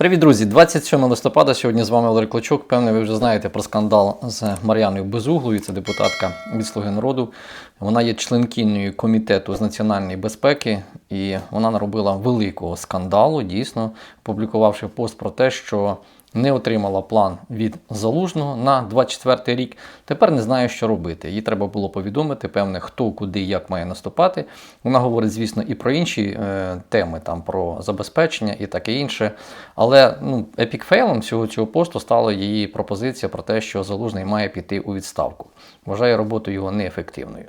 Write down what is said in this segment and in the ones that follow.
Привіт, друзі! 27 листопада. Сьогодні з вами Олег Клочок. Певне, ви вже знаєте про скандал з Мар'яною Безуглою. Це депутатка від Слуги народу. Вона є членкинею комітету з національної безпеки, і вона наробила великого скандалу, дійсно, публікувавши пост про те, що не отримала план від залужного на 24 рік. Тепер не знає, що робити. Їй треба було повідомити, певне, хто куди як має наступати. Вона говорить, звісно, і про інші е, теми, там про забезпечення і таке інше. Але ну, епікфейлом всього цього посту стала її пропозиція про те, що залужний має піти у відставку. Вважає роботу його неефективною.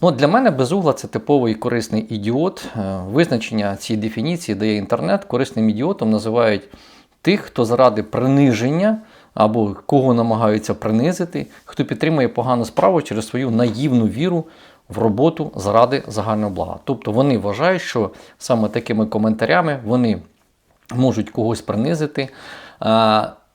Ну, Для мене безугла це типовий корисний ідіот. Е, Визначення цієї дефініції дає інтернет. Корисним ідіотом називають тих, хто заради приниження або кого намагаються принизити, хто підтримує погану справу через свою наївну віру в роботу заради загального блага. Тобто вони вважають, що саме такими коментарями вони можуть когось принизити.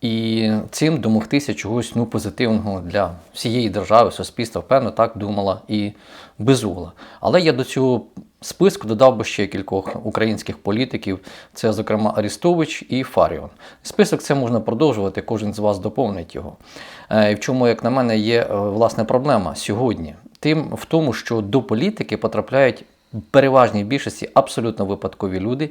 І цим домогтися чогось ну, позитивного для всієї держави, суспільства, певно, так думала і безугла. Але я до цього списку додав би ще кількох українських політиків, це, зокрема, Арістович і Фаріон. Список це можна продовжувати, кожен з вас доповнить його. Е, І в чому, як на мене, є е, власне проблема сьогодні? Тим в тому, що до політики потрапляють в переважній більшості абсолютно випадкові люди,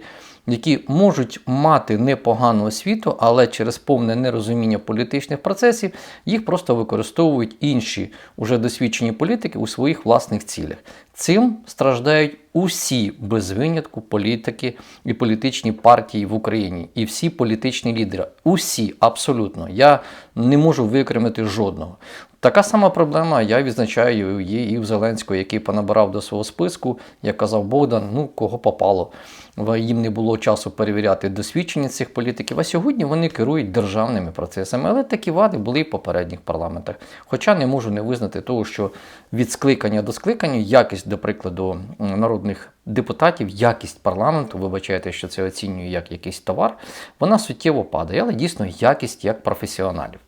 які можуть мати непогану освіту, але через повне нерозуміння політичних процесів їх просто використовують інші уже досвідчені політики у своїх власних цілях. Цим страждають усі без винятку політики і політичні партії в Україні, і всі політичні лідери. Усі абсолютно. Я не можу викремити жодного. Така сама проблема, я відзначаю, є і в Зеленського, який понабирав до свого списку, як казав Богдан, ну кого попало. Їм не було часу перевіряти досвідчення цих політиків, а сьогодні вони керують державними процесами. Але такі вади були і в попередніх парламентах. Хоча не можу не визнати того, що від скликання до скликання якість, до прикладу, народних депутатів, якість парламенту, вибачайте, що це оцінюю як якийсь товар, вона суттєво падає, але дійсно якість як професіоналів.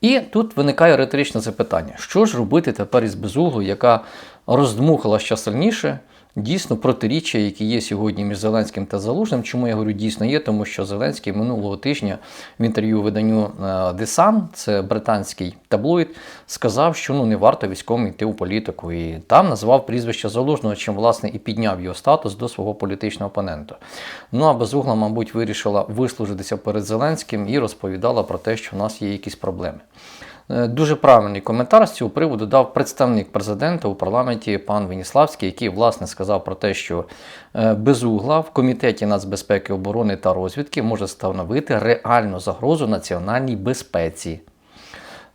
І тут виникає риторичне запитання: що ж робити тепер із безуглою, яка роздмухала ще сильніше? Дійсно, протиріччя, які є сьогодні між Зеленським та Залужним. Чому я говорю дійсно є? Тому що Зеленський минулого тижня в інтерв'ю виданню е, The Sun, це британський таблоїд, сказав, що ну не варто військовим йти у політику. І там назвав прізвище Залужного, чим власне і підняв його статус до свого політичного опонента. Ну а безугла, мабуть, вирішила вислужитися перед Зеленським і розповідала про те, що в нас є якісь проблеми. Е, Дуже правильний коментар з цього приводу дав представник президента у парламенті пан Веніславський, який власне сказав про те, що е, безугла в комітеті нацбезпеки, оборони та розвідки може становити реальну загрозу національній безпеці.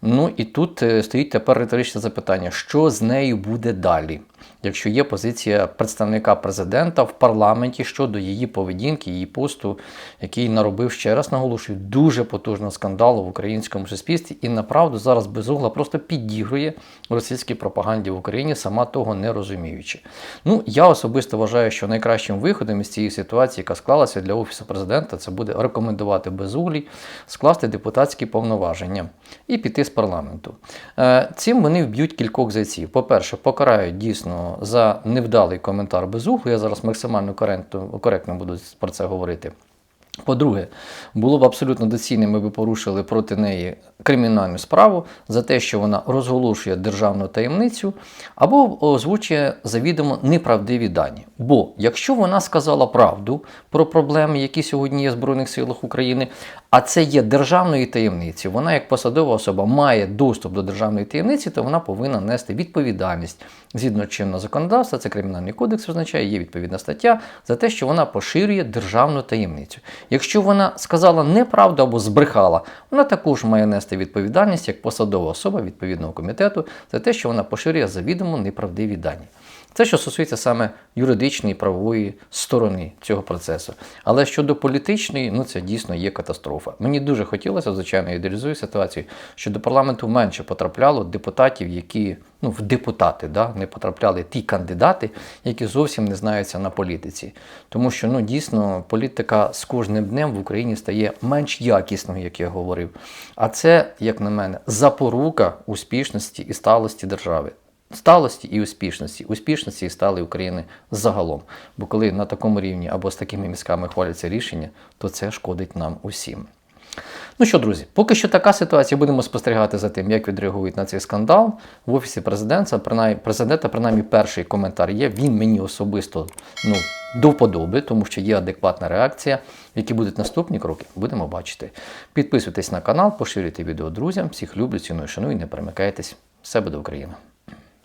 Ну і тут е, стоїть тепер риторичне запитання: що з нею буде далі? Якщо є позиція представника президента в парламенті щодо її поведінки, її посту, який наробив ще раз наголошую, дуже потужного скандалу в українському суспільстві, і направду зараз безугла просто підігрує російській пропаганді в Україні, сама того не розуміючи. Ну я особисто вважаю, що найкращим виходом із цієї ситуації, яка склалася для офісу президента, це буде рекомендувати безуглій скласти депутатські повноваження і піти з парламенту. Е, Цим вони вб'ють кількох зайців. По-перше, покарають дійсно за невдалий коментар безуглу. Я зараз максимально коректно, коректно буду про це говорити. По-друге, було б абсолютно доцільним, ми б порушили проти неї кримінальну справу за те, що вона розголошує державну таємницю або озвучує завідомо неправдиві дані. Бо якщо вона сказала правду про проблеми, які сьогодні є в Збройних силах України, а це є державною таємницею, вона як посадова особа має доступ до державної таємниці, то вона повинна нести відповідальність згідно чинного законодавства, це кримінальний кодекс означає, є відповідна стаття за те, що вона поширює державну таємницю. Якщо вона сказала неправду або збрехала, вона також має нести відповідальність як посадова особа відповідного комітету за те, що вона поширює завідомо неправдиві дані. Це що стосується саме юридичної правової сторони цього процесу. Але щодо політичної, ну це дійсно є катастрофа. Мені дуже хотілося, звичайно, ідеалізую ситуацію, що до парламенту менше потрапляло депутатів, які ну, в депутати да, не потрапляли ті кандидати, які зовсім не знаються на політиці. Тому що ну, дійсно політика з кожним днем в Україні стає менш якісною, як я говорив. А це, як на мене, запорука успішності і сталості держави. Сталості і успішності. Успішності і стали України загалом. Бо коли на такому рівні або з такими мізками хваляться рішення, то це шкодить нам усім. Ну що, друзі, поки що така ситуація. Будемо спостерігати за тим, як відреагують на цей скандал в офісі президента. Принаймні, президента, принаймні, перший коментар є. Він мені особисто ну, до вподоби, тому що є адекватна реакція. Які будуть наступні кроки, будемо бачити. Підписуйтесь на канал, поширюйте відео друзям. Всіх люблю, ціную, шаную, не перемикайтесь. Все буде Україна!